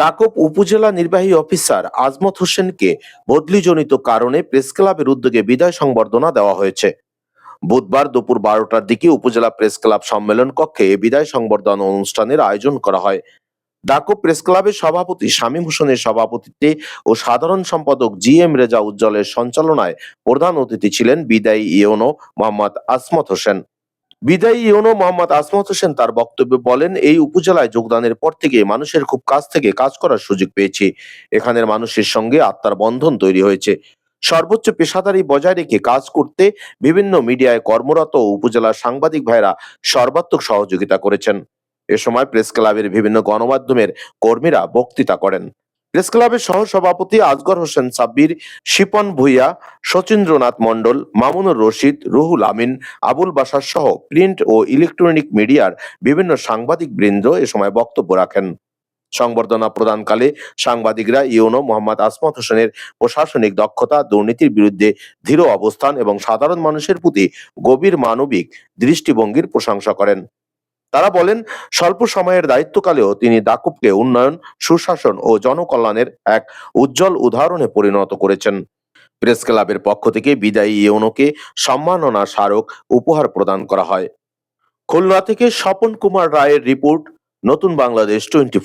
দাকব উপজেলা নির্বাহী অফিসার আজমত হোসেনকে বদলিজনিত কারণে প্রেস ক্লাবের উদ্যোগে বিদায় সংবর্ধনা দেওয়া হয়েছে। বুধবার দুপুর বারোটার দিকে উপজেলা প্রেস ক্লাব সম্মেলন কক্ষে বিদায় সংবর্ধনা অনুষ্ঠানের আয়োজন করা হয়। ডাকো প্রেস ক্লাবের সভাপতি শামীম হোসেনের সভাপতিত্বে ও সাধারণ সম্পাদক জি এম রেজা উজ্জ্বলের সঞ্চালনায় প্রধান অতিথি ছিলেন বিদায়ী ইওনো মোহাম্মদ আসমত হোসেন। বিদায়ী ইওনো মোহাম্মদ আসমত হোসেন তার বক্তব্যে বলেন, এই উপজেলায় যোগদানের পর থেকে মানুষের খুব কাছ থেকে কাজ করার সুযোগ পেয়েছি। এখানের মানুষের সঙ্গে আত্মার বন্ধন তৈরি হয়েছে। সর্বোচ্চ পেশাদারি বজায় রেখে কাজ করতে বিভিন্ন মিডিয়ায় কর্মরত উপজেলার সাংবাদিক ভাইরা সর্বাত্মক সহযোগিতা করেছেন। এ সময় প্রেস ক্লাবের বিভিন্ন গণমাধ্যমের কর্মীরা বক্তৃতা করেন। প্রেস ক্লাবের সহ সভাপতি আজগর হোসেন সাব্বির, শিপন ভুইয়া, শচীন্দ্রনাথ মণ্ডল, মামুনুর রশিদ, রুহুল আমিন, আবুল বাসার সহ প্রিন্ট ও ইলেকট্রনিক মিডিয়ার বিভিন্ন সাংবাদিক বৃন্দ এ সময় বক্তব্য রাখেন। সংবর্ধনা প্রদানকালে সাংবাদিকরা ইউনো মোহাম্মদ আসমত হোসেনের প্রশাসনিক দক্ষতা, দুর্নীতির বিরুদ্ধে দৃঢ় অবস্থান এবং সাধারণ মানুষের প্রতি গভীর মানবিক দৃষ্টিভঙ্গির প্রশংসা করেন। তারা বলেন, স্বল্প সময়ের দায়িত্বকালেও তিনি দাকুবকে উন্নয়ন, সুশাসন ও জনকল্যাণের এক উজ্জ্বল উদাহরণে পরিণত করেছেন। প্রেস ক্লাবের পক্ষ থেকে বিদায়ী ইউনোকে সম্মাননা স্মারক উপহার প্রদান করা হয়। খুলনা থেকে স্বপন কুমার রায়ের রিপোর্ট, নতুন বাংলাদেশ টোয়েন্টি